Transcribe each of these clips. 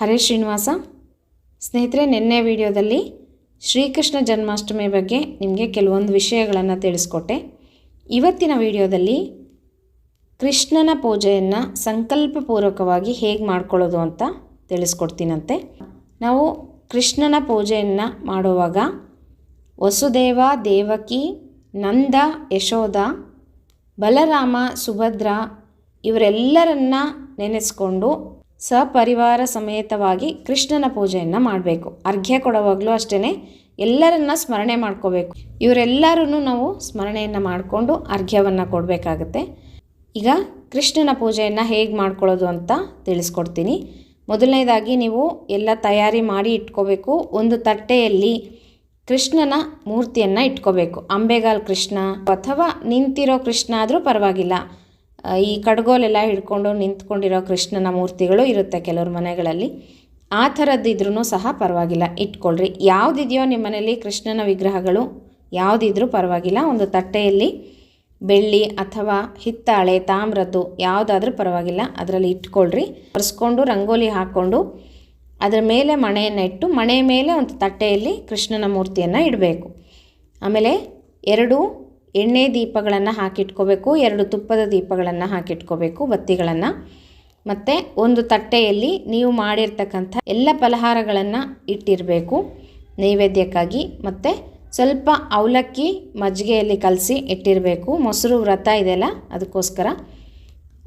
ಹರೇ ಶ್ರೀನಿವಾಸ. ಸ್ನೇಹಿತರೆ, ನಿನ್ನೆ ವಿಡಿಯೋದಲ್ಲಿ ಶ್ರೀಕೃಷ್ಣ ಜನ್ಮಾಷ್ಟಮಿ ಬಗ್ಗೆ ನಿಮಗೆ ಕೆಲವೊಂದು ವಿಷಯಗಳನ್ನು ತಿಳಿಸ್ಕೊಟ್ಟೆ. ಇವತ್ತಿನ ವಿಡಿಯೋದಲ್ಲಿ ಕೃಷ್ಣನ ಪೂಜೆಯನ್ನು ಸಂಕಲ್ಪಪೂರ್ವಕವಾಗಿ ಹೇಗೆ ಮಾಡ್ಕೊಳ್ಳೋದು ಅಂತ ತಿಳಿಸ್ಕೊಡ್ತೀನಂತೆ. ನಾವು ಕೃಷ್ಣನ ಪೂಜೆಯನ್ನು ಮಾಡುವಾಗ ವಸುದೇವ, ದೇವಕಿ, ನಂದ, ಯಶೋಧ, ಬಲರಾಮ, ಸುಭದ್ರ ಇವರೆಲ್ಲರನ್ನ ನೆನೆಸ್ಕೊಂಡು ಸಪರಿವಾರ ಸಮೇತವಾಗಿ ಕೃಷ್ಣನ ಪೂಜೆಯನ್ನು ಮಾಡಬೇಕು. ಅರ್ಘ್ಯ ಕೊಡುವಾಗಲೂ ಅಷ್ಟೇ ಎಲ್ಲರನ್ನ ಸ್ಮರಣೆ ಮಾಡ್ಕೋಬೇಕು. ಇವರೆಲ್ಲರೂ ನಾವು ಸ್ಮರಣೆಯನ್ನು ಮಾಡಿಕೊಂಡು ಅರ್ಘ್ಯವನ್ನು ಕೊಡಬೇಕಾಗತ್ತೆ. ಈಗ ಕೃಷ್ಣನ ಪೂಜೆಯನ್ನು ಹೇಗೆ ಮಾಡ್ಕೊಳ್ಳೋದು ಅಂತ ತಿಳಿಸ್ಕೊಡ್ತೀನಿ. ಮೊದಲನೇದಾಗಿ ನೀವು ಎಲ್ಲ ತಯಾರಿ ಮಾಡಿ ಇಟ್ಕೋಬೇಕು. ಒಂದು ತಟ್ಟೆಯಲ್ಲಿ ಕೃಷ್ಣನ ಮೂರ್ತಿಯನ್ನು ಇಟ್ಕೋಬೇಕು. ಅಂಬೆಗಾಲ್ ಕೃಷ್ಣ ಅಥವಾ ನಿಂತಿರೋ ಕೃಷ್ಣ ಆದರೂ ಪರವಾಗಿಲ್ಲ. ಈ ಕಡ್ಗೋಲೆಲ್ಲ ಹಿಡ್ಕೊಂಡು ನಿಂತ್ಕೊಂಡಿರೋ ಕೃಷ್ಣನ ಮೂರ್ತಿಗಳು ಇರುತ್ತೆ ಕೆಲವ್ರ ಮನೆಗಳಲ್ಲಿ. ಆ ಥರದ್ದಿದ್ರೂ ಸಹ ಪರವಾಗಿಲ್ಲ. ಇಟ್ಕೊಳ್ರಿ. ಯಾವುದಿದೆಯೋ ನಿಮ್ಮ ಮನೆಯಲ್ಲಿ ಕೃಷ್ಣನ ವಿಗ್ರಹಗಳು, ಯಾವುದಿದ್ರೂ ಪರವಾಗಿಲ್ಲ. ಒಂದು ತಟ್ಟೆಯಲ್ಲಿ ಬೆಳ್ಳಿ ಅಥವಾ ಹಿತ್ತಾಳೆ, ತಾಮ್ರದ್ದು ಯಾವುದಾದ್ರೂ ಪರವಾಗಿಲ್ಲ. ಅದರಲ್ಲಿ ಇಟ್ಕೊಳ್ರಿ. ಒರೆಸ್ಕೊಂಡು, ರಂಗೋಲಿ ಹಾಕ್ಕೊಂಡು ಅದರ ಮೇಲೆ ಮಣೆಯನ್ನು ಇಟ್ಟು ಮಣೆ ಮೇಲೆ ಒಂದು ತಟ್ಟೆಯಲ್ಲಿ ಕೃಷ್ಣನ ಮೂರ್ತಿಯನ್ನು ಇಡಬೇಕು. ಆಮೇಲೆ ಎರಡು ಎಣ್ಣೆ ದೀಪಗಳನ್ನು ಹಾಕಿಟ್ಕೋಬೇಕು, ಎರಡು ತುಪ್ಪದ ದೀಪಗಳನ್ನು ಹಾಕಿಟ್ಕೋಬೇಕು, ಬತ್ತಿಗಳನ್ನು. ಮತ್ತು ಒಂದು ತಟ್ಟೆಯಲ್ಲಿ ನೀವು ಮಾಡಿರ್ತಕ್ಕಂಥ ಎಲ್ಲ ಫಲಹಾರಗಳನ್ನು ಇಟ್ಟಿರಬೇಕು ನೈವೇದ್ಯಕ್ಕಾಗಿ. ಮತ್ತು ಸ್ವಲ್ಪ ಅವಲಕ್ಕಿ ಮಜ್ಜಿಗೆಯಲ್ಲಿ ಕಲಸಿ ಇಟ್ಟಿರಬೇಕು, ಮೊಸರು, ವ್ರತ ಇದೆಯಲ್ಲ ಅದಕ್ಕೋಸ್ಕರ.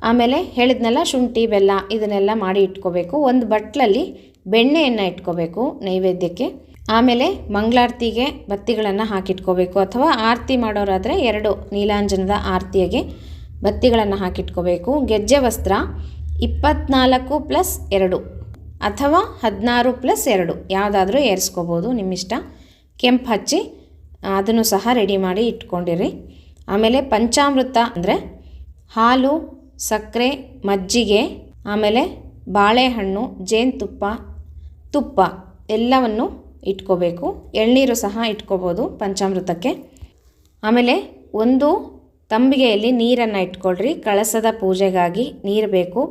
ಆಮೇಲೆ ಹೇಳಿದ್ನೆಲ್ಲ ಶುಂಠಿ, ಬೆಲ್ಲ ಇದನ್ನೆಲ್ಲ ಮಾಡಿ ಇಟ್ಕೋಬೇಕು. ಒಂದು ಬಟ್ಲಲ್ಲಿ ಬೆಣ್ಣೆಯನ್ನು ಇಟ್ಕೋಬೇಕು ನೈವೇದ್ಯಕ್ಕೆ. ಆಮೇಲೆ ಮಂಗಳಾರತಿಗೆ ಬತ್ತಿಗಳನ್ನು ಹಾಕಿಟ್ಕೋಬೇಕು ಅಥವಾ ಆರತಿ ಮಾಡೋರಾದರೆ ಎರಡು ನೀಲಾಂಜನದ ಆರತಿಯಾಗಿ ಬತ್ತಿಗಳನ್ನು ಹಾಕಿಟ್ಕೋಬೇಕು. ಗೆಜ್ಜೆ ವಸ್ತ್ರ ಇಪ್ಪತ್ನಾಲ್ಕು ಪ್ಲಸ್ ಎರಡು ಅಥವಾ ಹದಿನಾರು ಪ್ಲಸ್ ಎರಡು ಯಾವುದಾದ್ರೂ ಏರಿಸ್ಕೋಬೋದು ನಿಮ್ಮಿಷ್ಟ. ಕೆಂಪು ಹಚ್ಚಿ ಅದನ್ನು ಸಹ ರೆಡಿ ಮಾಡಿ ಇಟ್ಕೊಂಡಿರಿ. ಆಮೇಲೆ ಪಂಚಾಮೃತ ಅಂದರೆ ಹಾಲು, ಸಕ್ಕರೆ, ಮಜ್ಜಿಗೆ, ಆಮೇಲೆ ಬಾಳೆಹಣ್ಣು, ಜೇನುತುಪ್ಪ, ತುಪ್ಪ ಎಲ್ಲವನ್ನು ಇಟ್ಕೋಬೇಕು. ಎಳ್ನೀರು ಸಹ ಇಟ್ಕೋಬೋದು ಪಂಚಾಮೃತಕ್ಕೆ. ಆಮೇಲೆ ಒಂದು ತಂಬಿಗೆಯಲ್ಲಿ ನೀರನ್ನು ಇಟ್ಕೊಳ್ರಿ. ಕಳಸದ ಪೂಜೆಗಾಗಿ ನೀರು ಬೇಕು.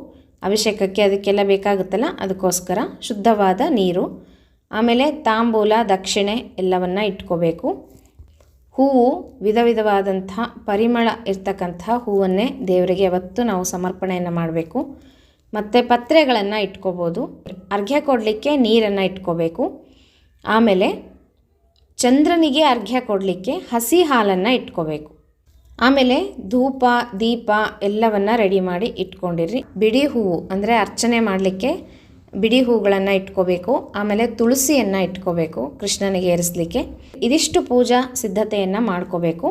ಅಭಿಷೇಕಕ್ಕೆ ಅದಕ್ಕೆಲ್ಲ ಬೇಕಾಗುತ್ತಲ್ಲ, ಅದಕ್ಕೋಸ್ಕರ ಶುದ್ಧವಾದ ನೀರು. ಆಮೇಲೆ ತಾಂಬೂಲ, ದಕ್ಷಿಣೆ ಎಲ್ಲವನ್ನು ಇಟ್ಕೋಬೇಕು. ಹೂವು ವಿಧ ವಿಧವಾದಂಥ ಪರಿಮಳ ಇರ್ತಕ್ಕಂಥ ಹೂವನ್ನೇ ದೇವರಿಗೆ ಯಾವತ್ತೂ ನಾವು ಸಮರ್ಪಣೆಯನ್ನು ಮಾಡಬೇಕು. ಮತ್ತು ಪತ್ರೆಗಳನ್ನು ಇಟ್ಕೋಬೋದು. ಅರ್ಘ್ಯ ಕೊಡಲಿಕ್ಕೆ ನೀರನ್ನು ಇಟ್ಕೋಬೇಕು. ಆಮೇಲೆ ಚಂದ್ರನಿಗೆ ಅರ್ಘ್ಯ ಕೊಡಲಿಕ್ಕೆ ಹಸಿ ಹಾಲನ್ನು ಇಟ್ಕೋಬೇಕು. ಆಮೇಲೆ ಧೂಪ, ದೀಪ ಎಲ್ಲವನ್ನು ರೆಡಿ ಮಾಡಿ ಇಟ್ಕೊಂಡಿರ್ರಿ. ಬಿಡಿ ಹೂವು ಅಂದರೆ ಅರ್ಚನೆ ಮಾಡಲಿಕ್ಕೆ ಬಿಡಿ ಹೂಗಳನ್ನು ಇಟ್ಕೋಬೇಕು. ಆಮೇಲೆ ತುಳಸಿಯನ್ನು ಇಟ್ಕೋಬೇಕು ಕೃಷ್ಣನಿಗೆ ಏರಿಸಲಿಕ್ಕೆ. ಇದಿಷ್ಟು ಪೂಜಾ ಸಿದ್ಧತೆಯನ್ನು ಮಾಡ್ಕೋಬೇಕು.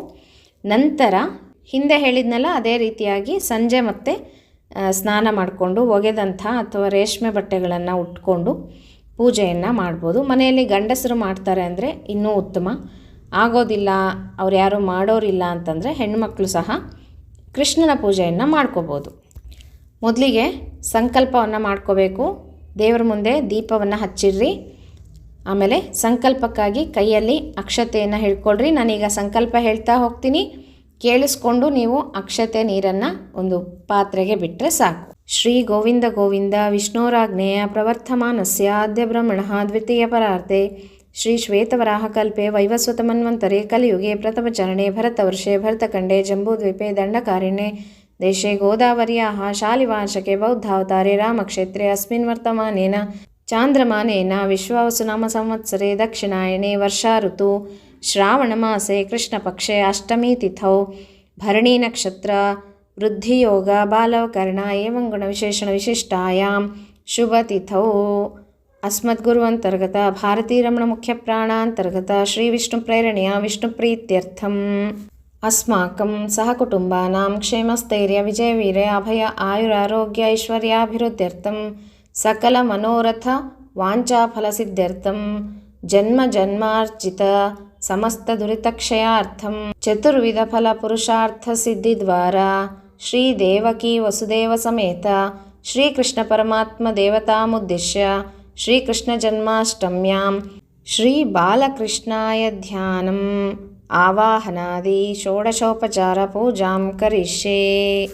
ನಂತರ ಹಿಂದೆ ಹೇಳಿದ್ನಲ್ಲ, ಅದೇ ರೀತಿಯಾಗಿ ಸಂಜೆ ಮತ್ತೆ ಸ್ನಾನ ಮಾಡಿಕೊಂಡು ಒಗೆದಂಥ ಅಥವಾ ರೇಷ್ಮೆ ಬಟ್ಟೆಗಳನ್ನು ಉಟ್ಕೊಂಡು ಪೂಜೆಯನ್ನು ಮಾಡ್ಬೋದು. ಮನೆಯಲ್ಲಿ ಗಂಡಸರು ಮಾಡ್ತಾರೆ ಅಂದರೆ ಇನ್ನೂ ಉತ್ತಮ. ಆಗೋದಿಲ್ಲ, ಅವ್ರು ಯಾರು ಮಾಡೋರಿಲ್ಲ ಅಂತಂದರೆ ಹೆಣ್ಮಕ್ಳು ಸಹ ಕೃಷ್ಣನ ಪೂಜೆಯನ್ನು ಮಾಡ್ಕೋಬೋದು. ಮೊದಲಿಗೆ ಸಂಕಲ್ಪವನ್ನು ಮಾಡ್ಕೋಬೇಕು. ದೇವರ ಮುಂದೆ ದೀಪವನ್ನು ಹಚ್ಚಿರ್ರಿ. ಆಮೇಲೆ ಸಂಕಲ್ಪಕ್ಕಾಗಿ ಕೈಯಲ್ಲಿ ಅಕ್ಷತೆಯನ್ನು ಹಿಡ್ಕೊಳ್ರಿ. ನಾನೀಗ ಸಂಕಲ್ಪ ಹೇಳ್ತಾ ಹೋಗ್ತೀನಿ. ಕೇಳಿಸ್ಕೊಂಡು ನೀವು ಅಕ್ಷತೆ ನೀರನ್ನು ಒಂದು ಪಾತ್ರೆಗೆ ಬಿಟ್ಟರೆ ಸಾಕು. ಶ್ರೀ ಗೋವಿಂದ ಗೋವಿಂದ ವಿಷ್ಣೋರಾಜ್ಞೇಯ ಪ್ರವರ್ತಮಾನಸ್ಯ ಆದ್ಯ ಬ್ರಹ್ಮಣ ದ್ವಿತೀಯ ಪರಾರ್ಧೆ ಶ್ರೀ ಶ್ವೇತವರಾಹಕಲ್ಪೆ ವೈವಸ್ವತಮನ್ವಂತರೆ ಕಲಿಯುಗೆ ಪ್ರಥಮಚರಣೆ ಭರತವರ್ಷೆ ಭರತಖಂಡೆ ಜಂಬೂದ್ವೀಪೆ ದಂಡಕಾರಿಣ್ಯೆ. ದೇಶೆ ಗೋದಾವರ್ಯಾಹ ಶಾಲಿವಾಂಶಕೆ ಬೌದ್ಧಾವತಾರೆ ರಾಮಕ್ಷೇತ್ರೆ ಅಸ್ಮಿನ್ ವರ್ತಮಾನೇನ ಚಾಂದ್ರಮಾನೇನ ವಿಶ್ವಾವಸುನಾಮ ಸಂವತ್ಸರೆ ದಕ್ಷಿಣಾಯಣೆ ವರ್ಷಾ ಋತು. ಶ್ರಾವಣಮಾಸೆ ಕೃಷ್ಣಪಕ್ಷೆ ಅಷ್ಟಮಿ ತಿಥೌ. వృద్ధియోగ బాలవకరణ ఏవం గుణ విశేషణ విశిష్టాయాం శుభతిథౌ. అస్మద్గురువంతర్గత భారతీరమణ ముఖ్య ప్రాణాంతర్గత శ్రీ విష్ణు ప్రేరణీయ విష్ణు ప్రీత్యర్థం అస్మాకం సహకుటుంబానాం క్షేమస్థైర్య విజయవీరే అభయ ఆయురారోగ్య ఐశ్వర్యాభివృద్ధ్యర్థం. సకల మనోరథ వాంఛాఫలసిద్ధ్యర్థం. జన్మ జన్మార్జిత సమస్త దురితక్షయార్థం. చతుర్విధ ఫల పురుషార్థ సిద్ధి ద్వారా ಶ್ರೀ ದೇವಕಿ ವಸುದೇವ ಸಮೇತ ಶ್ರೀಕೃಷ್ಣ ಪರಮಾತ್ಮ ದೇವತಾಮುದ್ದೇಶ್ಯ ಶ್ರೀಕೃಷ್ಣ ಜನ್ಮಾಷ್ಟಮ್ಯಾಂ ಶ್ರೀ ಬಾಲಕೃಷ್ಣಾಯ ಧ್ಯಾನಂ ಆವಾಹನಾದಿ ಷೋಡಶೋಪಚಾರ ಪೂಜಾಂ ಕರಿಷ್ಯೆ.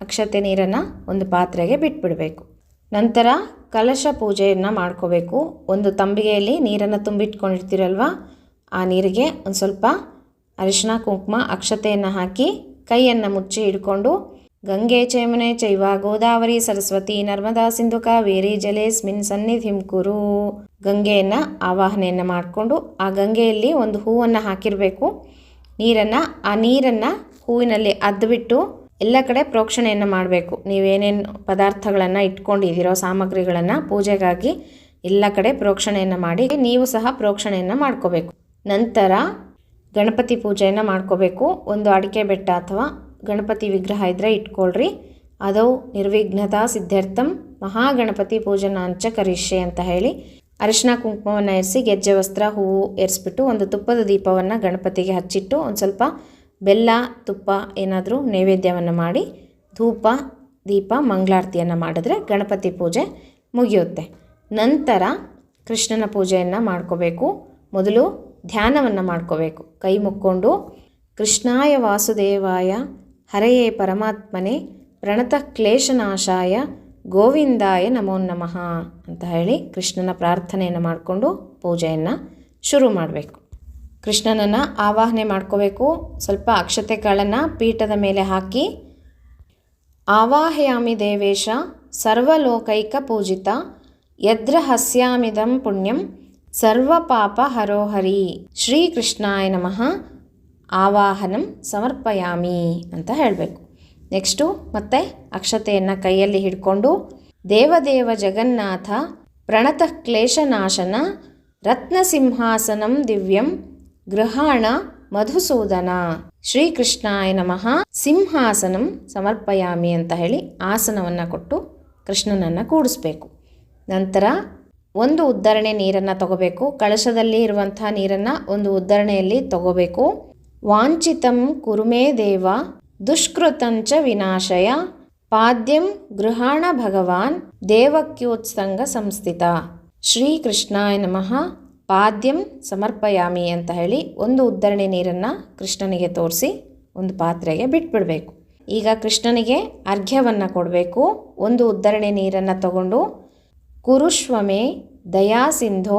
ಅಕ್ಷತೆ ನೀರನ್ನು ಒಂದು ಪಾತ್ರೆಗೆ ಬಿಟ್ಬಿಡಬೇಕು. ನಂತರ ಕಲಶ ಪೂಜೆಯನ್ನು ಮಾಡ್ಕೋಬೇಕು. ಒಂದು ತಂಬಿಗೆಯಲ್ಲಿ ನೀರನ್ನು ತುಂಬಿಟ್ಕೊಂಡಿರ್ತೀರಲ್ವ? ಆ ನೀರಿಗೆ ಒಂದು ಸ್ವಲ್ಪ ಅರಿಶಿನ ಕುಂಕುಮ, ಅಕ್ಷತೆಯನ್ನು ಹಾಕಿ ಕೈಯನ್ನು ಮುಚ್ಚಿ ಹಿಡ್ಕೊಂಡು ಗಂಗೆ ಚೇಮನೆ ಚೈವ ಗೋದಾವರಿ ಸರಸ್ವತಿ ನರ್ಮದಾ ಸಿಂಧುಕ ವೇರಿ ಜಲೇಸ್ಮಿನ್ ಸನ್ನಿಧಿಂ ಕುರು ಗಂಗೆಯನ್ನು ಆವಾಹನೆಯನ್ನು ಮಾಡಿಕೊಂಡು, ಆ ಗಂಗೆಯಲ್ಲಿ ಒಂದು ಹೂವನ್ನು ಹಾಕಿರಬೇಕು. ನೀರನ್ನು, ಆ ನೀರನ್ನು ಹೂವಿನಲ್ಲಿ ಅದ್ಬಿಟ್ಟು ಎಲ್ಲ ಕಡೆ ಪ್ರೋಕ್ಷಣೆಯನ್ನು ಮಾಡಬೇಕು. ನೀವೇನೇನು ಪದಾರ್ಥಗಳನ್ನು ಇಟ್ಕೊಂಡಿದ್ದೀರೋ ಸಾಮಗ್ರಿಗಳನ್ನು ಪೂಜೆಗಾಗಿ ಎಲ್ಲ ಕಡೆ ಪ್ರೋಕ್ಷಣೆಯನ್ನು ಮಾಡಿ, ನೀವು ಸಹ ಪ್ರೋಕ್ಷಣೆಯನ್ನು ಮಾಡ್ಕೋಬೇಕು. ನಂತರ ಗಣಪತಿ ಪೂಜೆಯನ್ನು ಮಾಡ್ಕೋಬೇಕು. ಒಂದು ಅಡಿಕೆ ಬೆಟ್ಟ ಅಥವಾ ಗಣಪತಿ ವಿಗ್ರಹ ಇದ್ದರೆ ಇಟ್ಕೊಳ್ರಿ. ಅದೌ ನಿರ್ವಿಘ್ನತಾ, ಸಿದ್ಧಾರ್ಥಂ, ಮಹಾಗಣಪತಿ ಪೂಜನಾಂಚ ಕರಿಷ್ಯೆ ಅಂತ ಹೇಳಿ ಅರಿಶಿನ ಕುಂಕುಮವನ್ನು ಎರಿಸಿ ಗೆಜ್ಜೆ, ವಸ್ತ್ರ, ಹೂವು ಎರಿಸ್ಬಿಟ್ಟು ಒಂದು ತುಪ್ಪದ ದೀಪವನ್ನು ಗಣಪತಿಗೆ ಹಚ್ಚಿಟ್ಟು ಒಂದು ಸ್ವಲ್ಪ ಬೆಲ್ಲ, ತುಪ್ಪ ಏನಾದರೂ ನೈವೇದ್ಯವನ್ನು ಮಾಡಿ ಧೂಪ, ದೀಪ, ಮಂಗಳಾರತಿಯನ್ನು ಮಾಡಿದ್ರೆ ಗಣಪತಿ ಪೂಜೆ ಮುಗಿಯುತ್ತೆ. ನಂತರ ಕೃಷ್ಣನ ಪೂಜೆಯನ್ನು ಮಾಡ್ಕೋಬೇಕು. ಮೊದಲು ಧ್ಯಾನವನ್ನು ಮಾಡ್ಕೋಬೇಕು. ಕೈ ಮುಕ್ಕೊಂಡು ಕೃಷ್ಣಾಯ ವಾಸುದೇವಾಯ, ಹರೆಯೇ ಪರಮಾತ್ಮನೆ, ಪ್ರಣತ ಕ್ಲೇಶನಾಶಾಯ, ಗೋವಿಂದಾಯ ನಮೋ ನಮಃ ಅಂತ ಹೇಳಿ ಕೃಷ್ಣನ ಪ್ರಾರ್ಥನೆಯನ್ನು ಮಾಡಿಕೊಂಡು ಪೂಜೆಯನ್ನು ಶುರು ಮಾಡಬೇಕು. ಕೃಷ್ಣನನ್ನು ಆವಾಹನೆ ಮಾಡ್ಕೋಬೇಕು. ಸ್ವಲ್ಪ ಅಕ್ಷತೆ ಕಾಳನ್ನು ಪೀಠದ ಮೇಲೆ ಹಾಕಿ, ಆವಾಹಯಾಮಿ ದೇವೇಶ ಸರ್ವಲೋಕೈಕ ಪೂಜಿತ ಯದ್ರ ಹಸ್ಯಾಮಿದಂ ಪುಣ್ಯಂ ಸರ್ವ ಪಾಪ ಹರೋಹರಿ. ಶ್ರೀಕೃಷ್ಣಾಯ ನಮಃ. ಆವಾಹನಂ ಸಮರ್ಪಯಾಮಿ ಅಂತ ಹೇಳಬೇಕು. ನೆಕ್ಸ್ಟು ಮತ್ತೆ ಅಕ್ಷತೆಯನ್ನು ಕೈಯಲ್ಲಿ ಹಿಡ್ಕೊಂಡು ದೇವದೇವ ಜಗನ್ನಾಥ ಪ್ರಣತ ಕ್ಲೇಶನಾಶನ ರತ್ನಸಿಂಹಾಸನಂ ದಿವ್ಯಂ ಗೃಹಾಣ ಮಧುಸೂದನ. ಶ್ರೀಕೃಷ್ಣಾಯ ನಮಃ. ಸಿಂಹಾಸನಂ ಸಮರ್ಪಯಾಮಿ ಅಂತ ಹೇಳಿ ಆಸನವನ್ನು ಕೊಟ್ಟು ಕೃಷ್ಣನನ್ನು ಕೂಡಿಸ್ಬೇಕು. ನಂತರ ಒಂದು ಉದ್ಧರಣೆ ನೀರನ್ನು ತಗೋಬೇಕು. ಕಳಶದಲ್ಲಿ ಇರುವಂಥ ನೀರನ್ನು ಒಂದು ಉದ್ಧರಣೆಯಲ್ಲಿ ತಗೋಬೇಕು. ವಾಂಛಿತಂ ಕುರುಮೇ ದೇವ, ದುಷ್ಕೃತಂಚ ವಿನಾಶಯ, ಪಾದ್ಯಂ ಗೃಹಾಣ ಭಗವಾನ್, ದೇವಕ್ಯೋತ್ಸಂಗ ಸಂಸ್ಥಿತ. ಶ್ರೀಕೃಷ್ಣಾಯ ನಮಃ. ಪಾದ್ಯಂ ಸಮರ್ಪಯಾಮಿ ಅಂತ ಹೇಳಿ ಒಂದು ಉದ್ಧರಣೆ ನೀರನ್ನು ಕೃಷ್ಣನಿಗೆ ತೋರಿಸಿ ಒಂದು ಪಾತ್ರೆಗೆ ಬಿಟ್ಬಿಡಬೇಕು. ಈಗ ಕೃಷ್ಣನಿಗೆ ಅರ್ಘ್ಯವನ್ನು ಕೊಡಬೇಕು. ಒಂದು ಉದ್ಧರಣೆ ನೀರನ್ನು ತಗೊಂಡು ಕುರುಷ್ವಮೆ ದಯಾಸಿಂಧೋ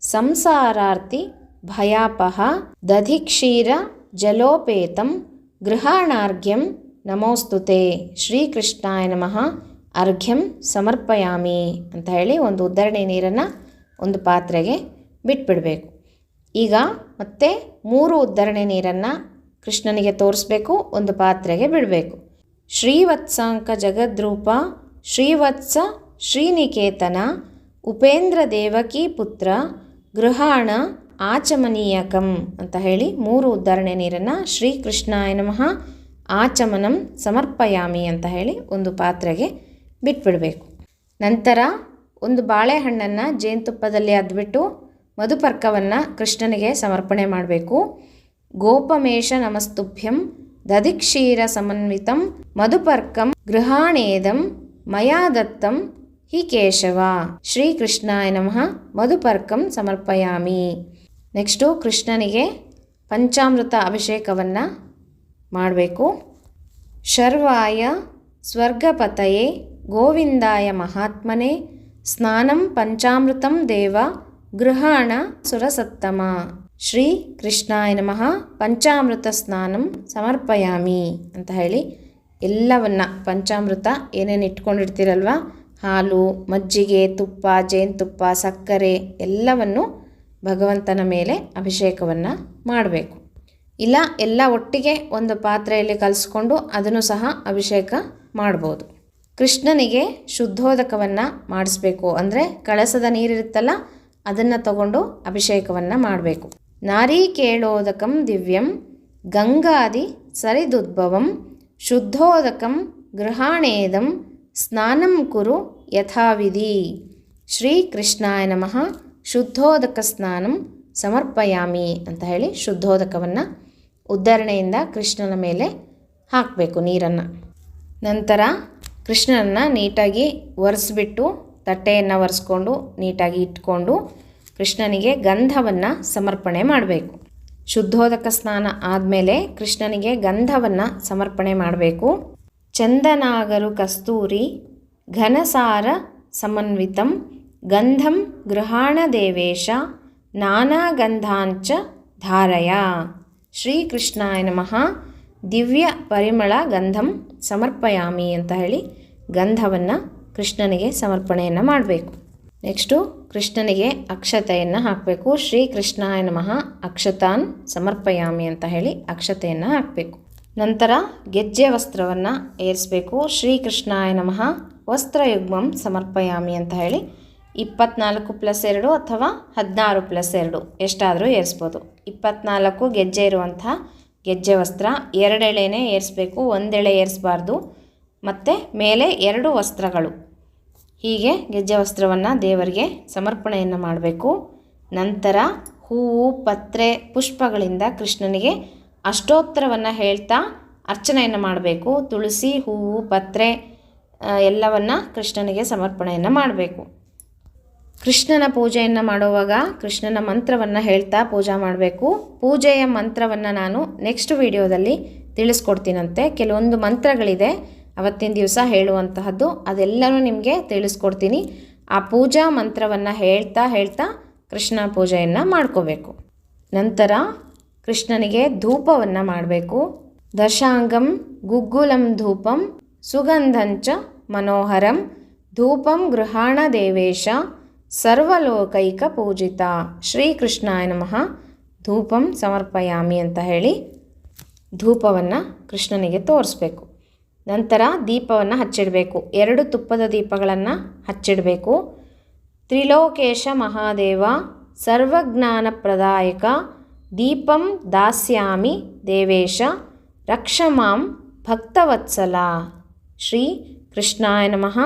ಸಂಸಾರಾರ್ತಿ ಭಯಾಪಹ ದಧಿಕ್ಷೀರ ಜಲೋಪೇತಂ ಗೃಹಾಣಾರ್ಘ್ಯಂ ನಮೋಸ್ತುತೆ. ಶ್ರೀಕೃಷ್ಣಾಯ ನಮಃ. ಅರ್ಘ್ಯಂ ಸಮರ್ಪಯಾಮಿ ಅಂತ ಹೇಳಿ ಒಂದು ಉದ್ದರಣೆ ನೀರನ್ನು ಒಂದು ಪಾತ್ರೆಗೆ ಬಿಟ್ಬಿಡಬೇಕು. ಈಗ ಮತ್ತೆ ಮೂರು ಉದ್ದರಣೆ ನೀರನ್ನು ಕೃಷ್ಣನಿಗೆ ತೋರಿಸ್ಬೇಕು, ಒಂದು ಪಾತ್ರೆಗೆ ಬಿಡಬೇಕು. ಶ್ರೀವತ್ಸಾಂಕ ಜಗದ್ರೂಪ ಶ್ರೀವತ್ಸ ಶ್ರೀನಿಕೇತನ ಉಪೇಂದ್ರ ದೇವಕಿ ಪುತ್ರ, ಗೃಹಾಣ, ಆಚಮನೀಯಕಂ ಅಂತ ಹೇಳಿ ಮೂರು ಉದಾಹರಣೆ ನೀರನ್ನು ಶ್ರೀಕೃಷ್ಣಾಯ ನಮಃ ಆಚಮನಂ ಸಮರ್ಪಯಾಮಿ ಅಂತ ಹೇಳಿ ಒಂದು ಪಾತ್ರೆಗೆ ಬಿಟ್ಬಿಡಬೇಕು. ನಂತರ ಒಂದು ಬಾಳೆಹಣ್ಣನ್ನು ಜೇನುತುಪ್ಪದಲ್ಲಿ ಅದ್ಬಿಟ್ಟು ಮಧುಪರ್ಕವನ್ನು ಕೃಷ್ಣನಿಗೆ ಸಮರ್ಪಣೆ ಮಾಡಬೇಕು. ಗೋಪಮೇಶ ನಮಸ್ತುಭ್ಯಂ ದಧಿಕ್ಷೀರ ಸಮನ್ವಿತಂ ಮಧುಪರ್ಕಂ ಗೃಹಾಣೇದಂ ಮಯಾ ದತ್ತಂ ಹಿ ಕೇಶವ. ಶ್ರೀಕೃಷ್ಣಾಯ ನಮಃ. ಮಧುಪರ್ಕಂ ಸಮರ್ಪಯಾಮಿ. ನೆಕ್ಸ್ಟು ಕೃಷ್ಣನಿಗೆ ಪಂಚಾಮೃತ ಅಭಿಷೇಕವನ್ನು ಮಾಡಬೇಕು. ಶರ್ವಾಯ ಸ್ವರ್ಗಪತಯೇ ಗೋವಿಂದಾಯ ಮಹಾತ್ಮನೆ ಸ್ನಾನಂ ಪಂಚಾಮೃತಂ ದೇವ ಗೃಹಾಣ ಸುರಸತ್ತಮ. ಶ್ರೀ ಕೃಷ್ಣಾಯ ನಮಃ. ಪಂಚಾಮೃತ ಸ್ನಾನಂ ಸಮರ್ಪಯಾಮಿ ಅಂತ ಹೇಳಿ ಎಲ್ಲವನ್ನ ಪಂಚಾಮೃತ ಏನೇನು ಇಟ್ಕೊಂಡಿರ್ತೀರಲ್ವ ಹಾಲು, ಮಜ್ಜಿಗೆ, ತುಪ್ಪ, ಜೇನುತುಪ್ಪ, ಸಕ್ಕರೆ ಎಲ್ಲವನ್ನು ಭಗವಂತನ ಮೇಲೆ ಅಭಿಷೇಕವನ್ನು ಮಾಡಬೇಕು. ಇಲ್ಲ, ಎಲ್ಲ ಒಟ್ಟಿಗೆ ಒಂದು ಪಾತ್ರೆಯಲ್ಲಿ ಕಲಿಸ್ಕೊಂಡು ಅದನ್ನು ಸಹ ಅಭಿಷೇಕ ಮಾಡ್ಬೋದು. ಕೃಷ್ಣನಿಗೆ ಶುದ್ಧೋದಕವನ್ನು ಮಾಡಿಸ್ಬೇಕು. ಅಂದರೆ ಕಳಸದ ನೀರಿರುತ್ತಲ್ಲ, ಅದನ್ನು ತಗೊಂಡು ಅಭಿಷೇಕವನ್ನು ಮಾಡಬೇಕು. ನಾರೀಕೇಳೋದಕಂ ದಿವ್ಯಂ, ಗಂಗಾದಿ ಸರಿದುದ್ಭವಂ, ಶುದ್ಧೋದಕಂ ಗೃಹಾಣೇದಂ ಸ್ನಾನಂ ಕುರು ಯಥಾವಿಧಿ. ಶ್ರೀಕೃಷ್ಣಾಯ ನಮಃ. ಶುದ್ಧೋದಕ ಸ್ನಾನಂ ಸಮರ್ಪಯಾಮಿ ಅಂತ ಹೇಳಿ ಶುದ್ಧೋದಕವನ್ನು ಉದ್ಧರಣೆಯಿಂದ ಕೃಷ್ಣನ ಮೇಲೆ ಹಾಕಬೇಕು ನೀರನ್ನು. ನಂತರ ಕೃಷ್ಣನನ್ನು ನೀಟಾಗಿ ಒರೆಸ್ಬಿಟ್ಟು, ತಟ್ಟೆಯನ್ನು ಒರೆಸ್ಕೊಂಡು, ನೀಟಾಗಿ ಇಟ್ಕೊಂಡು ಕೃಷ್ಣನಿಗೆ ಗಂಧವನ್ನು ಸಮರ್ಪಣೆ ಮಾಡಬೇಕು. ಶುದ್ಧೋದಕ ಸ್ನಾನ ಆದಮೇಲೆ ಕೃಷ್ಣನಿಗೆ ಗಂಧವನ್ನು ಸಮರ್ಪಣೆ ಮಾಡಬೇಕು. ಚಂದನಾಗರು ಕಸ್ತೂರಿ, ಘನಸಾರ ಸಮನ್ವಿತಂ, ಗಂಧಂ ಗೃಹಾಣ ದೇವೇಶ, ನಾನಾ ಗಂಧಾಂಚ ಧಾರಯ. ಶ್ರೀಕೃಷ್ಣಾಯ ನಮಃ. ದಿವ್ಯ ಪರಿಮಳ ಗಂಧಂ ಸಮರ್ಪಯಾಮಿ ಅಂತ ಹೇಳಿ ಗಂಧವನ್ನು ಕೃಷ್ಣನಿಗೆ ಸಮರ್ಪಣೆಯನ್ನು ಮಾಡಬೇಕು. ನೆಕ್ಸ್ಟು ಕೃಷ್ಣನಿಗೆ ಅಕ್ಷತೆಯನ್ನು ಹಾಕಬೇಕು. ಶ್ರೀ ಕೃಷ್ಣಾಯ ನಮಃ ಅಕ್ಷತಾನ್ ಸಮರ್ಪಯಾಮಿ ಅಂತ ಹೇಳಿ ಅಕ್ಷತೆಯನ್ನು ಹಾಕಬೇಕು. ನಂತರ ಗೆಜ್ಜೆ ವಸ್ತ್ರವನ್ನು ಏರಿಸಬೇಕು. ಶ್ರೀಕೃಷ್ಣಾಯ ನಮಃ. ವಸ್ತ್ರಯುಗ್ಮಂ ಸಮರ್ಪಯಾಮಿ ಅಂತ ಹೇಳಿ ಇಪ್ಪತ್ನಾಲ್ಕು ಪ್ಲಸ್ ಎರಡು ಅಥವಾ ಹದಿನಾರು ಪ್ಲಸ್ ಎರಡು ಎಷ್ಟಾದರೂ ಏರಿಸ್ಬೋದು. ಇಪ್ಪತ್ನಾಲ್ಕು ಗೆಜ್ಜೆ ಇರುವಂಥ ಗೆಜ್ಜೆ ವಸ್ತ್ರ ಎರಡೆಳೆನೇ ಏರಿಸಬೇಕು, ಒಂದೆಳೆ ಏರಿಸಬಾರ್ದು. ಮತ್ತು ಮೇಲೆ ಎರಡು ವಸ್ತ್ರಗಳು. ಹೀಗೆ ಗೆಜ್ಜೆ ವಸ್ತ್ರವನ್ನು ದೇವರಿಗೆ ಸಮರ್ಪಣೆಯನ್ನು ಮಾಡಬೇಕು. ನಂತರ ಹೂವು, ಪತ್ರೆ, ಪುಷ್ಪಗಳಿಂದ ಕೃಷ್ಣನಿಗೆ ಅಷ್ಟೋತ್ತರವನ್ನು ಹೇಳ್ತಾ ಅರ್ಚನೆಯನ್ನು ಮಾಡಬೇಕು. ತುಳಸಿ, ಹೂವು, ಪತ್ರೆ ಎಲ್ಲವನ್ನು ಕೃಷ್ಣನಿಗೆ ಸಮರ್ಪಣೆಯನ್ನು ಮಾಡಬೇಕು. ಕೃಷ್ಣನ ಪೂಜೆಯನ್ನು ಮಾಡುವಾಗ ಕೃಷ್ಣನ ಮಂತ್ರವನ್ನು ಹೇಳ್ತಾ ಪೂಜೆ ಮಾಡಬೇಕು. ಪೂಜೆಯ ಮಂತ್ರವನ್ನು ನಾನು ನೆಕ್ಸ್ಟ್ ವಿಡಿಯೋದಲ್ಲಿ ತಿಳಿಸ್ಕೊಡ್ತೀನಂತೆ. ಕೆಲವೊಂದು ಮಂತ್ರಗಳಿದೆ. ಅವತ್ತಿನ ದಿವಸ ಹೇಳುವಂತಹದ್ದು. ಅದೆಲ್ಲನೂ ನಿಮಗೆ ತಿಳಿಸ್ಕೊಡ್ತೀನಿ. ಆ ಪೂಜಾ ಮಂತ್ರವನ್ನು ಹೇಳ್ತಾ ಹೇಳ್ತಾ ಕೃಷ್ಣ ಪೂಜೆಯನ್ನು ಮಾಡ್ಕೋಬೇಕು. ನಂತರ ಕೃಷ್ಣನಿಗೆ ಧೂಪವನ್ನು ಮಾಡಬೇಕು. ದಶಾಂಗಂ ಗುಗ್ಗುಲಂ ಧೂಪಂ ಸುಗಂಧಂಚ ಮನೋಹರಂ ಧೂಪಂ ಗೃಹಾಣ ದೇವೇಶ ಸರ್ವಲೋಕೈಕ ಪೂಜಿತ. ಶ್ರೀಕೃಷ್ಣಾಯ ನಮಃ. ಧೂಪಂ ಸಮರ್ಪಯಾಮಿ ಅಂತ ಹೇಳಿ ಧೂಪವನ್ನು ಕೃಷ್ಣನಿಗೆ ತೋರಿಸ್ಬೇಕು. ನಂತರ ದೀಪವನ್ನು ಹಚ್ಚಿಡಬೇಕು. ಎರಡು ತುಪ್ಪದ ದೀಪಗಳನ್ನು ಹಚ್ಚಿಡಬೇಕು. ತ್ರಿಲೋಕೇಶ ಮಹಾದೇವ ಸರ್ವಜ್ಞಾನಪ್ರದಾಯಕ ದೀಪಂ ದಾಸ್ಯಾಮಿ ದೇವೇಶ ರಕ್ಷಮಾಂ ಭಕ್ತವತ್ಸಲ. ಶ್ರೀ ಕೃಷ್ಣಾಯ ನಮಃ.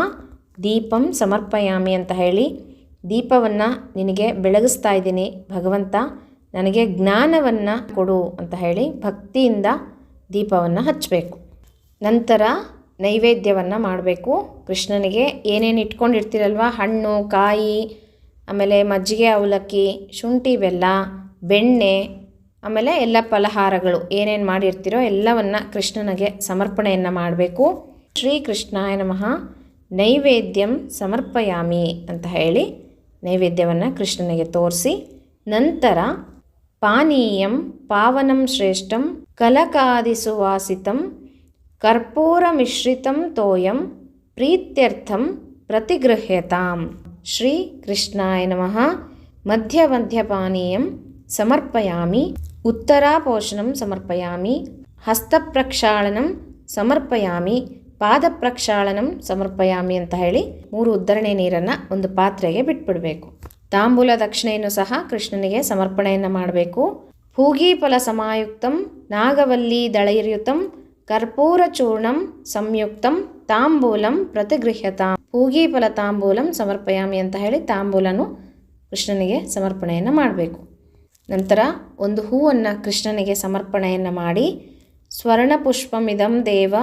ದೀಪಂ ಸಮರ್ಪಯಾಮಿ ಅಂತ ಹೇಳಿ ದೀಪವನ್ನು ನಿನಗೆ ಬೆಳಗಿಸ್ತಾ ಇದ್ದೀನಿ ಭಗವಂತ, ನನಗೆ ಜ್ಞಾನವನ್ನು ಕೊಡು ಅಂತ ಹೇಳಿ ಭಕ್ತಿಯಿಂದ ದೀಪವನ್ನು ಹಚ್ಚಬೇಕು ನಂತರ ನೈವೇದ್ಯವನ್ನು ಮಾಡಬೇಕು. ಕೃಷ್ಣನಿಗೆ ಏನೇನು ಇಟ್ಕೊಂಡಿರ್ತೀರಲ್ವ? ಹಣ್ಣು, ಕಾಯಿ, ಆಮೇಲೆ ಮಜ್ಜಿಗೆ, ಅವಲಕ್ಕಿ, ಶುಂಠಿ, ಬೆಲ್ಲ ಬೆಣ್ಣೆ, ಆಮೇಲೆ ಎಲ್ಲ ಫಲಹಾರಗಳು ಏನೇನು ಮಾಡಿರ್ತೀರೋ ಎಲ್ಲವನ್ನು ಕೃಷ್ಣನಿಗೆ ಸಮರ್ಪಣೆಯನ್ನು ಮಾಡಬೇಕು. ಶ್ರೀ ಕೃಷ್ಣಾಯ ನಮಃ. ನೈವೇದ್ಯಂ ಸಮರ್ಪಯಾಮಿ ಅಂತ ಹೇಳಿ ನೈವೇದ್ಯವನ್ನು ಕೃಷ್ಣನಿಗೆ ತೋರಿಸಿ. ನಂತರ ಪಾನೀಯಂ ಪಾವನಂ ಶ್ರೇಷ್ಠಂ ಕಲಕಾದಿಸುವಾಸಿತಂ ಕರ್ಪೂರ ಮಿಶ್ರಿತಂ ತೋಯಂ ಪ್ರೀತ್ಯರ್ಥಂ ಪ್ರತಿಗೃಹ್ಯತಾಂ. ಶ್ರೀ ಕೃಷ್ಣಾಯ ನಮಃ. ಮಧ್ಯ ಮಧ್ಯಪಾನೀಯಂ ಸಮರ್ಪಯಾಮಿ, ಉತ್ತರಾಪೋಷಣಂ ಸಮರ್ಪಯಾಮಿ, ಹಸ್ತಪ್ರಕ್ಷಾಳನಂ ಸಮರ್ಪಯಾಮಿ ಪಾದ ಪ್ರಕ್ಷಾಳನಂ ಸಮರ್ಪಯಾಮಿ ಅಂತ ಹೇಳಿ ಮೂರು ಉದ್ದರಣೆ ನೀರನ್ನು ಒಂದು ಪಾತ್ರೆಗೆ ಬಿಟ್ಬಿಡಬೇಕು. ತಾಂಬೂಲ ದಕ್ಷಿಣೆಯನ್ನು ಸಹ ಕೃಷ್ಣನಿಗೆ ಸಮರ್ಪಣೆಯನ್ನು ಮಾಡಬೇಕು. ಫಲ ಸಮಾಯುಕ್ತಂ, ನಾಗವಲ್ಲಿ ದಳೈರ್ಯುತಂ, ಕರ್ಪೂರ ಚೂರ್ಣಂ ಸಂಯುಕ್ತಂ, ತಾಂಬೂಲಂ ಪ್ರತಿಗೃಹ್ಯತಾಂ. ಫಲ ತಾಂಬೂಲಂ ಸಮರ್ಪಯಾಮಿ ಅಂತ ಹೇಳಿ ತಾಂಬೂಲನು ಕೃಷ್ಣನಿಗೆ ಸಮರ್ಪಣೆಯನ್ನು ಮಾಡಬೇಕು. ನಂತರ ಒಂದು ಹೂವನ್ನು ಕೃಷ್ಣನಿಗೆ ಸಮರ್ಪಣೆಯನ್ನು ಮಾಡಿ ಸ್ವರ್ಣಪುಷ್ಪಮಿದಂ ದೇವ,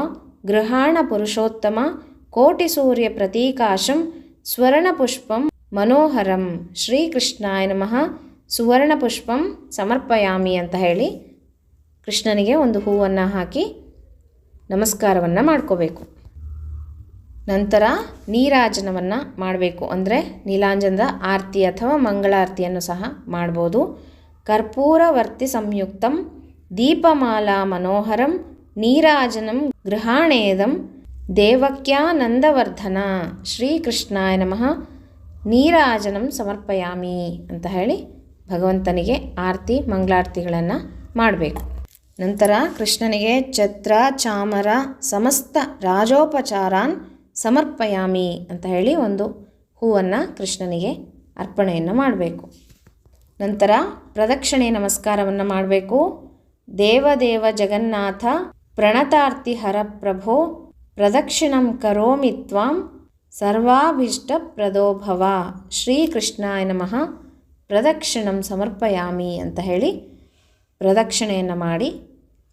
ಗೃಹಾಣ ಪುರುಷೋತ್ತಮ, ಕೋಟಿ ಸೂರ್ಯ ಪ್ರತೀಕಾಶಂ, ಸ್ವರ್ಣಪುಷ್ಪಂ ಮನೋಹರಂ, ಶ್ರೀಕೃಷ್ಣಾಯ ನಮಃ, ಸುವರ್ಣಪುಷ್ಪಂ ಸಮರ್ಪಯಾಮಿ ಅಂತ ಹೇಳಿ ಕೃಷ್ಣನಿಗೆ ಒಂದು ಹೂವನ್ನು ಹಾಕಿ ನಮಸ್ಕಾರವನ್ನು ಮಾಡ್ಕೋಬೇಕು. ನಂತರ ನೀರಾಜನವನ್ನು ಮಾಡಬೇಕು. ಅಂದರೆ ನೀಲಾಂಜನದ ಆರತಿ ಅಥವಾ ಮಂಗಳಾರತಿಯನ್ನು ಸಹ ಮಾಡ್ಬೋದು. ಕರ್ಪೂರವರ್ತಿ ಸಂಯುಕ್ತಂ, ದೀಪಮಾಲಾ ಮನೋಹರಂ, ನೀರಾಜನಂ ಗೃಹಾಣೇದಂ, ದೇವಕ್ಯಾನಂದವರ್ಧನ. ಶ್ರೀಕೃಷ್ಣಾಯ ನಮಃ. ನೀರಾಜನಂ ಸಮರ್ಪಯಾಮಿ ಅಂತ ಹೇಳಿ ಭಗವಂತನಿಗೆ ಆರತಿ, ಮಂಗಳಾರತಿಗಳನ್ನು ಮಾಡಬೇಕು. ನಂತರ ಕೃಷ್ಣನಿಗೆ ಛತ್ರ, ಚಾಮರ, ಸಮಸ್ತ ರಾಜೋಪಚಾರಾನ್ ಸಮರ್ಪಯಾಮಿ ಅಂತ ಹೇಳಿ ಒಂದು ಹೂವನ್ನು ಕೃಷ್ಣನಿಗೆ ಅರ್ಪಣೆಯನ್ನು ಮಾಡಬೇಕು. ನಂತರ ಪ್ರದಕ್ಷಿಣೆ ನಮಸ್ಕಾರವನ್ನು ಮಾಡಬೇಕು. ದೇವದೇವ ಜಗನ್ನಾಥ ಪ್ರಣತಾರ್ತಿ ಹರಪ್ರಭೋ ಪ್ರದಕ್ಷಿಣಂ ಕರೋಮಿ ತ್ವಾಂ ಸರ್ವಾಭೀಷ್ಟ ಪ್ರದೋಭವ ಶ್ರೀಕೃಷ್ಣಾಯ ನಮಃ. ಪ್ರದಕ್ಷಿಣಂ ಸಮರ್ಪಯಾಮಿ ಅಂತ ಹೇಳಿ ಪ್ರದಕ್ಷಿಣೆಯನ್ನು ಮಾಡಿ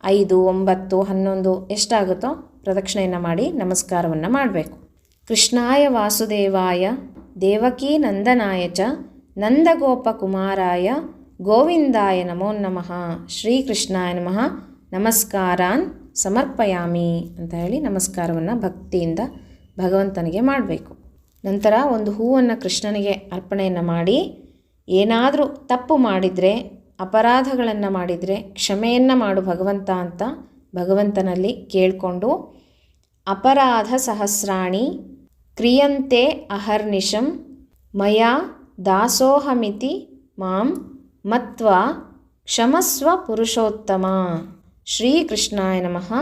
ಐದು, ಒಂಬತ್ತು, ಹನ್ನೊಂದು ಎಷ್ಟಾಗುತ್ತೋ ಪ್ರದಕ್ಷಿಣೆಯನ್ನು ಮಾಡಿ ನಮಸ್ಕಾರವನ್ನು ಮಾಡಬೇಕು. ಕೃಷ್ಣಾಯ ವಾಸುದೇವಾಯ ದೇವಕೀ ನಂದನಾಯ ಚ ನಂದಗೋಪಕುಮಾರಾಯ ಗೋವಿಂದಾಯ ನಮೋ ನಮಃ, ಶ್ರೀಕೃಷ್ಣಾಯ ನಮಃ, ನಮಸ್ಕಾರಾನ್ ಸಮರ್ಪಯಾಮಿ ಅಂತ ಹೇಳಿ ನಮಸ್ಕಾರವನ್ನು ಭಕ್ತಿಯಿಂದ ಭಗವಂತನಿಗೆ ಮಾಡಬೇಕು. ನಂತರ ಒಂದು ಹೂವನ್ನು ಕೃಷ್ಣನಿಗೆ ಅರ್ಪಣೆಯನ್ನು ಮಾಡಿ, ಏನಾದರೂ ತಪ್ಪು ಮಾಡಿದರೆ, ಅಪರಾಧಗಳನ್ನು ಮಾಡಿದರೆ ಕ್ಷಮೆಯನ್ನು ಮಾಡು ಭಗವಂತ ಅಂತ ಭಗವಂತನಲ್ಲಿ ಕೇಳಿಕೊಂಡು, ಅಪರಾಧ ಸಹಸ್ರಾಣಿ ಕ್ರಿಯಂತೆ ಅಹರ್ನಿಶಂ ಮಯಾ ದಾಸೋಹಮಿತಿ ಮಾಂ ಮತ್ವ ಕ್ಷಮಸ್ವ ಪುರುಷೋತ್ತಮ. ಶ್ರೀಕೃಷ್ಣಾಯ ನಮಃ.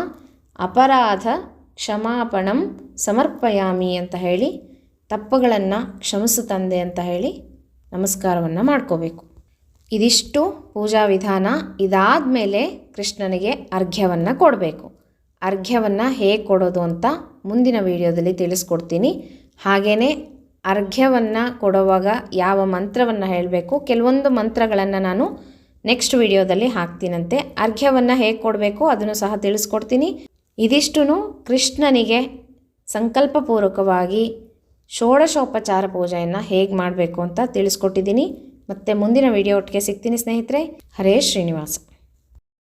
ಅಪರಾಧ ಕ್ಷಮಾಪಣಂ ಸಮರ್ಪಯಾಮಿ ಅಂತ ಹೇಳಿ, ತಪ್ಪುಗಳನ್ನು ಕ್ಷಮಿಸು ತಂದೆ ಅಂತ ಹೇಳಿ ನಮಸ್ಕಾರವನ್ನು ಮಾಡ್ಕೋಬೇಕು. ಇದಿಷ್ಟು ಪೂಜಾ ವಿಧಾನ. ಇದಾದ ಮೇಲೆ ಕೃಷ್ಣನಿಗೆ ಅರ್ಘ್ಯವನ್ನು ಕೊಡಬೇಕು. ಅರ್ಘ್ಯವನ್ನು ಹೇಗೆ ಕೊಡೋದು ಅಂತ ಮುಂದಿನ ವಿಡಿಯೋದಲ್ಲಿ ತಿಳಿಸ್ಕೊಡ್ತೀನಿ. ಹಾಗೆಯೇ ಅರ್ಘ್ಯವನ್ನು ಕೊಡುವಾಗ ಯಾವ ಮಂತ್ರವನ್ನು ಹೇಳಬೇಕು, ಕೆಲವೊಂದು ಮಂತ್ರಗಳನ್ನು ನಾನು ನೆಕ್ಸ್ಟ್ ವಿಡಿಯೋದಲ್ಲಿ ಹಾಕ್ತೀನಂತೆ. ಅರ್ಘ್ಯವನ್ನು ಹೇಗೆ ಕೊಡಬೇಕು ಅದನ್ನು ಸಹ ತಿಳಿಸ್ಕೊಡ್ತೀನಿ. ಇದಿಷ್ಟು ಕೃಷ್ಣನಿಗೆ ಸಂಕಲ್ಪಪೂರ್ವಕವಾಗಿ ಷೋಡಶೋಪಚಾರ ಪೂಜೆಯನ್ನು ಹೇಗೆ ಮಾಡಬೇಕು ಅಂತ ತಿಳಿಸ್ಕೊಟ್ಟಿದ್ದೀನಿ. ಮತ್ತು ಮುಂದಿನ ವಿಡಿಯೋ ಒಟ್ಟಿಗೆ ಸಿಗ್ತೀನಿ ಸ್ನೇಹಿತರೆ. ಹರೇ ಶ್ರೀನಿವಾಸ.